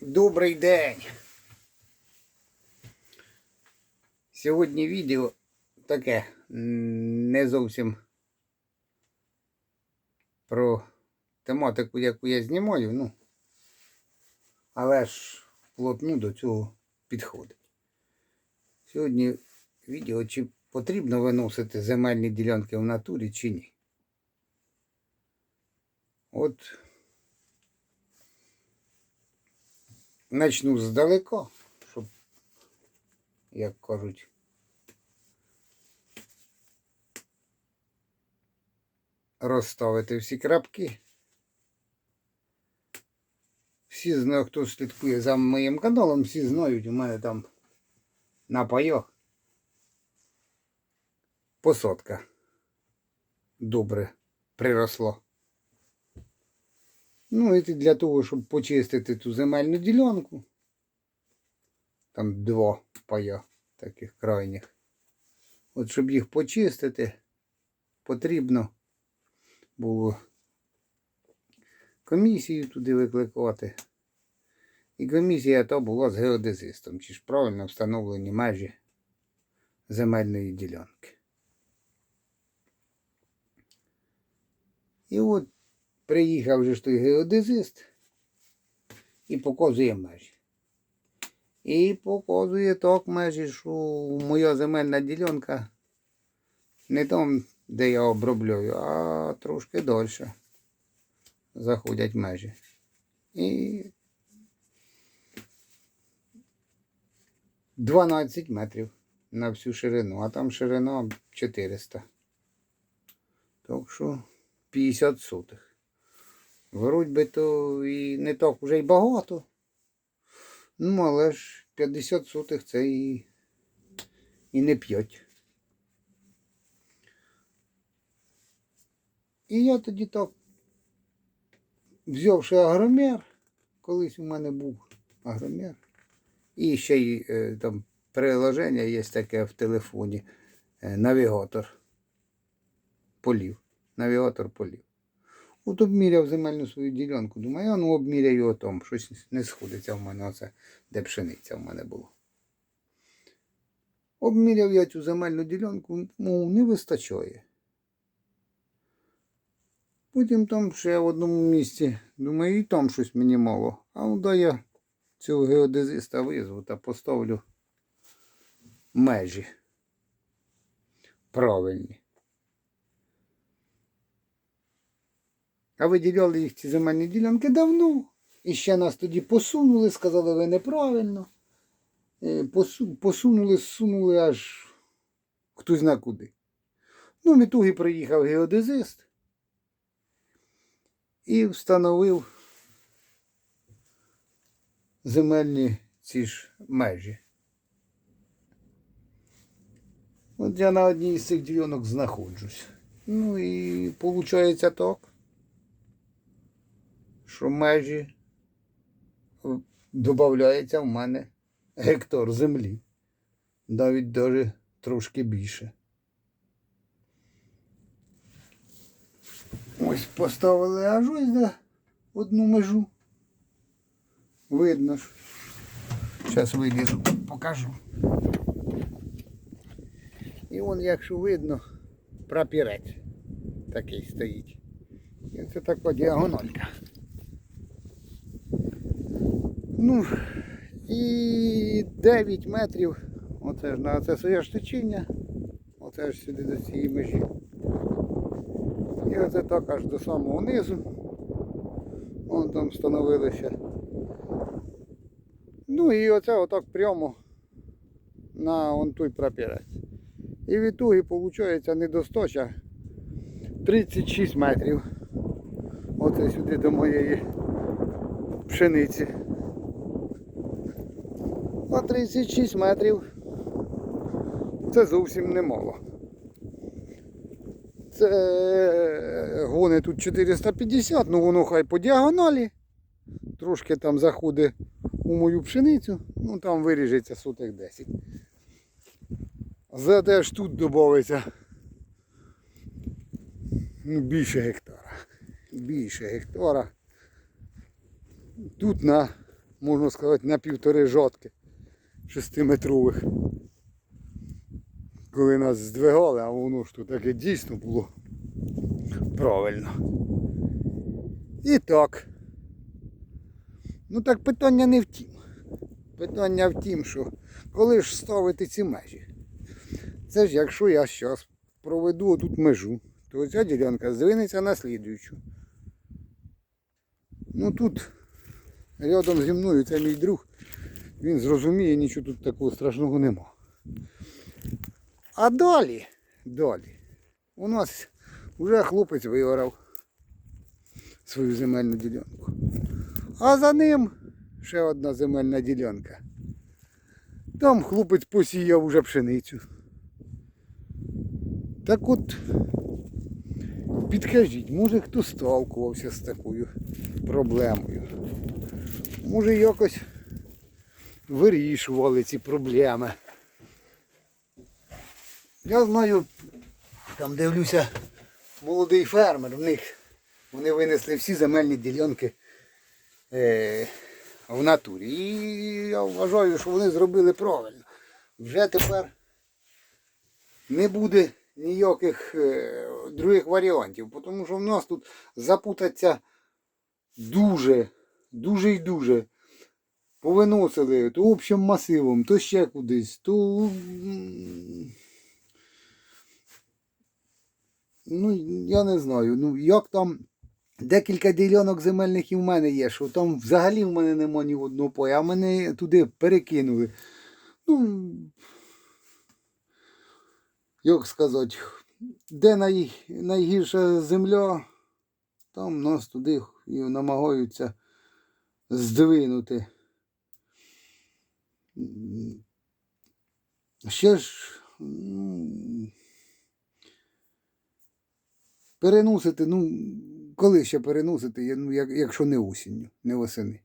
Добрий день. Сьогодні відео таке не зовсім про тематику, яку я знімаю, ну, але ж плотну до цього підходить. Сьогодні відео, чи потрібно виносити земельні ділянки в натурі, чи ні. От Начну здалека, щоб, як кажуть, розставити всі крапки. Всі знають, хто слідкує за моїм каналом, всі знають, у мене там на пайох посадка добре приросло. Ну, і для того, щоб почистити ту земельну ділянку. Там два пая таких крайніх. От щоб їх почистити, потрібно було комісію туди викликати. І комісія та була з геодезистом, чи ж правильно встановлені межі земельної ділянки. І от Приїхав же ж той геодезист і показує межі. І показує так межі, що моя земельна ділянка не там, де я обробляю, а трошки далі заходять межі. І 12 метрів на всю ширину, а там ширина 400. Так що 50 сотих. Вроді би то і не так вже й багато. Ну, але ж 50 сотих це і, і не 5. І я тоді так, взявши агромер, колись у мене був агромер. І ще й е, там приложення є таке в телефоні. е, навігатор полів. Навігатор полів. От обміряв земельну свою ділянку. Думаю, я ну обміряю отом. Щось не сходиться в мене оце, де пшениця в мене було. Обміряв я цю земельну ділянку, ну, не вистачає. Потім там ще в одному місці, думаю, і там щось мені мало. А ну да я цього геодезиста визву та поставлю межі правильні. А виділяли їх ці земельні ділянки давно. І ще нас тоді посунули, сказали, ви неправильно. Е, Посунули, сунули аж хтось зна куди. Ну, в ітогі приїхав геодезист і встановив земельні ці ж межі. От я на одній з цих ділянок знаходжусь. Ну і виходить так що межі додається в мене гектар землі. Навіть даже трошки більше. Ось поставили аж ось да, одну межу. Видно ж. Зараз вилізу, покажу. І вон, якщо видно, прапірець такий стоїть. І це така діагональка. Ну, і 9 метрів. Оце ж на це своє ж течіння. Оце ж сюди до цієї межі. І оце так аж до самого низу. Вон там встановилися. Ну і оце отак прямо на он той прапірець. І в ітогі виходить недостача 36 метрів. Оце сюди до моєї пшениці. А 36 метрів це зовсім немало. Це е, гони тут 450, ну воно хай по діагоналі. Трошки там заходить у мою пшеницю, ну там виріжеться сотих 10. Зате ж тут додається ну, більше гектара. Більше гектара. Тут на можна сказати, на півтори жодки шестиметрових. Коли нас здвигали, а воно ж тут таке дійсно було правильно. І так. Ну так питання не в тім. Питання в тім, що коли ж ставити ці межі? Це ж якщо я зараз проведу тут межу, то ця ділянка здвинеться на слідуючу. Ну тут рядом зі мною це мій друг. Він зрозуміє, нічого тут такого страшного нема. А далі, далі, у нас вже хлопець виорав свою земельну ділянку. А за ним ще одна земельна ділянка. Там хлопець посіяв уже пшеницю. Так от, підкажіть, може хто сталкувався з такою проблемою? Може якось вирішували ці проблеми. Я знаю, там дивлюся, молодий фермер, в них вони винесли всі земельні ділянки е, в натурі. І я вважаю, що вони зробили правильно. Вже тепер не буде ніяких е, других варіантів, тому що в нас тут запутаться дуже, дуже і дуже. Повиносили то общим масивом, то ще кудись, то. Ну, я не знаю. Ну, як там декілька ділянок земельних і в мене є, що там взагалі в мене нема ні одного поя, а мене туди перекинули. Ну, як сказати, де най, найгірша земля, там нас туди і намагаються здвинути. Ще ж ну, переносити, ну, коли ще переносити, ну, як, якщо не осінню, не восени.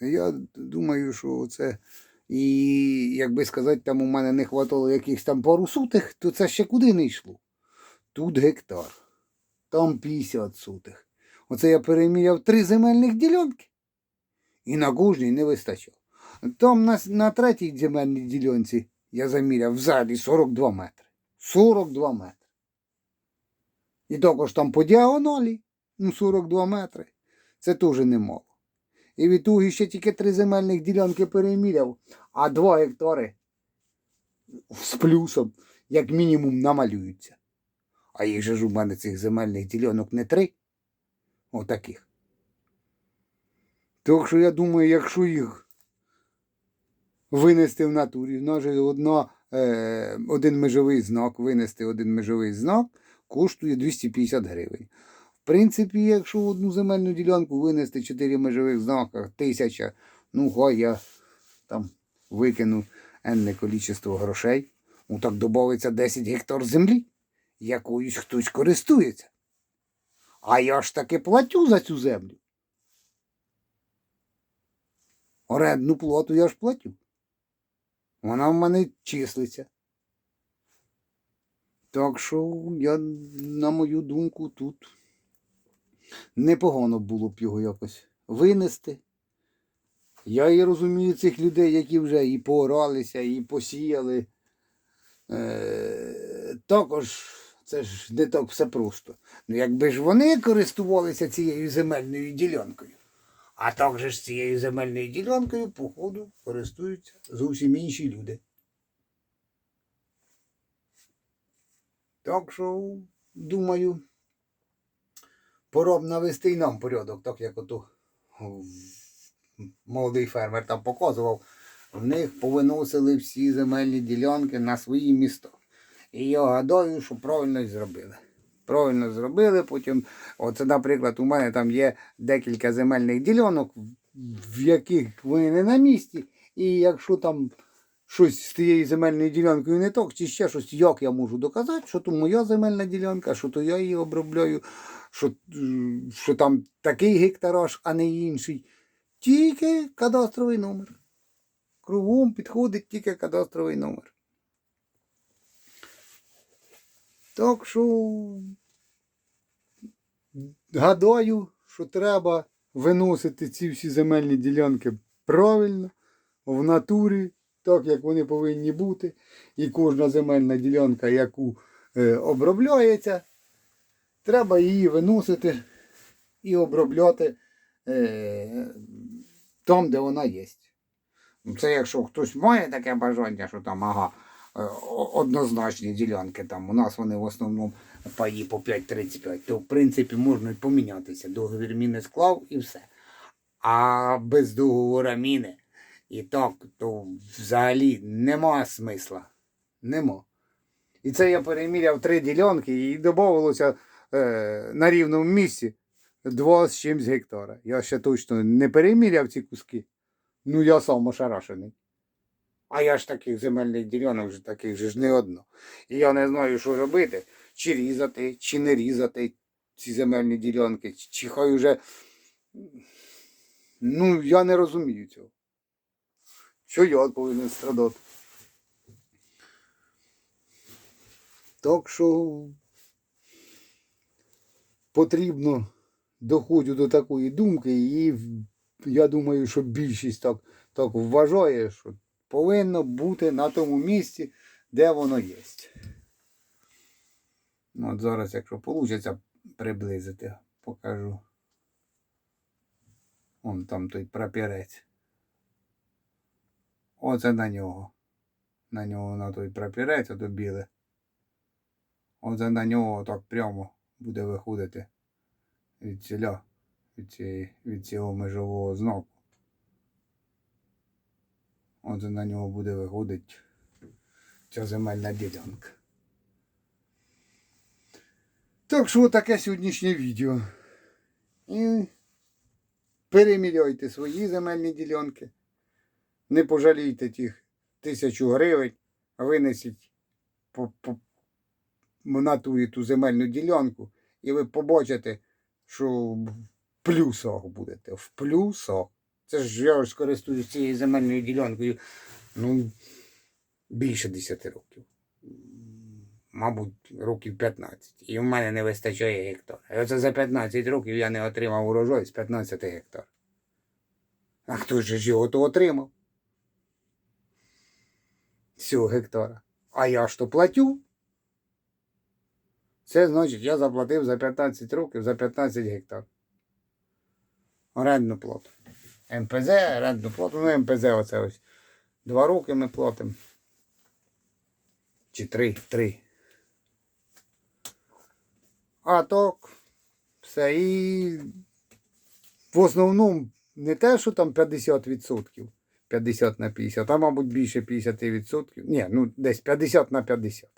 Я думаю, що це. І, як би сказати, там у мене не хватало якихось там пару сутих, то це ще куди не йшло. Тут гектар, там 50 сутих. Оце я переміряв три земельних ділянки. І на кожній не вистачало. Там на, на третій земельній ділянці я заміряв взагалі 42 метри. 42 метри. І також там по діагоналі, ну 42 метри. Це теж немало. І від того ще тільки три земельних ділянки переміряв, а 2 гектари з плюсом, як мінімум, намалюються. А їх же ж у мене цих земельних ділянок не три. Отаких. Так що я думаю, якщо їх винести в натурі, нас е, один межовий знак, винести один межовий знак коштує 250 гривень. В принципі, якщо одну земельну ділянку винести 4 межових знака, тисяча, ну хай я там викину енне кількість грошей, ну так додається 10 гектар землі, якоюсь хтось користується. А я ж таки платю за цю землю. Орендну плату я ж платю. Вона в мене числиться. Так що я, на мою думку, тут непогано було б його якось винести. Я і розумію цих людей, які вже і пооралися, і посіяли. Е, також це ж не так все просто. Ну, якби ж вони користувалися цією земельною ділянкою, а також ж цією земельною ділянкою, походу, користуються зовсім інші люди. Так що, думаю, пора б навести й нам порядок, так як ото молодий фермер там показував. В них повиносили всі земельні ділянки на свої міста. І я гадаю, що правильно й зробили. Правильно зробили. Потім, оце, наприклад, у мене там є декілька земельних ділянок, в яких вони не на місці. І якщо там щось з тією земельною ділянкою не так, чи ще щось, як я можу доказати, що то моя земельна ділянка, що то я її обробляю, що, що там такий гектараж, а не інший. Тільки кадастровий номер. Кругом підходить тільки кадастровий номер. Так що гадаю, що треба виносити ці всі земельні ділянки правильно, в натурі, так як вони повинні бути. І кожна земельна ділянка, яку е, обробляється, треба її виносити і обробляти е, там, де вона є. Це якщо хтось має таке бажання, що там ага, е, однозначні ділянки, там у нас вони в основному паї по 5,35, то в принципі можна помінятися. Договір міни склав і все. А без договору міни і так, то взагалі нема смисла. Нема. І це я переміряв три ділянки і додавалося е, на рівному місці два з чимсь гектара. Я ще точно не переміряв ці куски. Ну я сам ошарашений. А я ж таких земельних ділянок таких же ж не одно. І я не знаю, що робити, чи різати, чи не різати ці земельні ділянки, чи- хай уже. Ну, я не розумію цього. Що я повинен страдати? Так що потрібно доходжу до такої думки, і я думаю, що більшість так, так вважає, що повинно бути на тому місці, де воно є. Ну, от зараз, якщо вийде приблизити, покажу. Вон там той прапірець. Оце на нього. На нього на той прапірець, ото біле. Оце на нього так прямо буде виходити від ціля, від, цієї, від цього межового знаку. Оце на нього буде виходити ця земельна ділянка. Так що таке сьогоднішнє відео. І переміряйте свої земельні ділянки. Не пожалійте тих тисячу гривень, винесіть по, на ту, ту земельну ділянку, і ви побачите, що в плюсах будете. В плюсах. Це ж я ж користуюсь цією земельною ділянкою ну, більше 10 років. Мабуть, років 15. І в мене не вистачає гектар. І оце за 15 років я не отримав урожай з 15 гектар. А хто ж його то отримав? Всього гектара. А я ж то платю. Це значить, я заплатив за 15 років за 15 гектар. Орендну плату. МПЗ, орендну плату. Ну, МПЗ оце ось. Два роки ми платимо. Чи три, три. А так, все. І в основному не те, що там 50%, 50 на 50, а мабуть більше 50%. Ні, ну десь 50 на 50.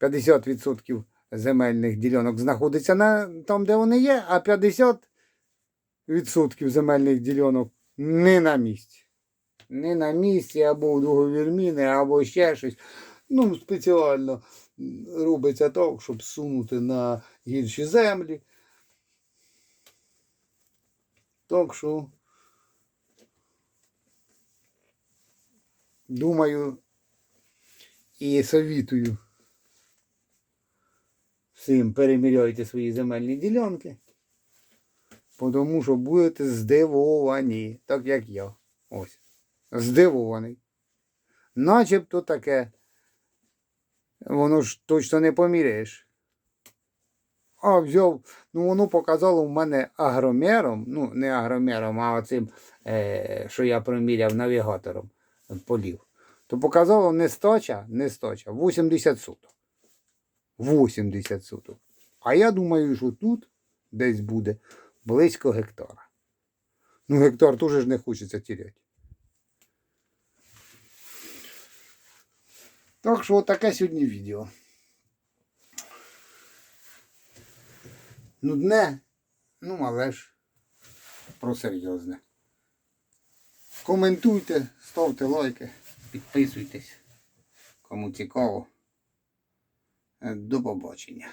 50% земельних ділянок знаходиться на там, де вони є, а 50% земельних ділянок не на місці. Не на місці, або в договір міни, або ще щось. Ну, спеціально робиться так, щоб сунути на гірші землі. Так що, думаю і совітую всім переміряйте свої земельні ділянки, тому що будете здивовані, так як я. Ось. Здивований. Начебто таке. Воно ж точно не поміряєш. А взяв, ну воно показало в мене агромером, ну не агромером, а оцим, е, що я проміряв навігатором полів. То показало нестача, нестача 80 суток. 80 суток. А я думаю, що тут десь буде близько гектара. Ну, гектар теж ж не хочеться тіряти. Так що таке сьогодні відео. Нудне, ну але ж про серйозне. Коментуйте, ставте лайки, підписуйтесь. Кому цікаво. Е, До побачення.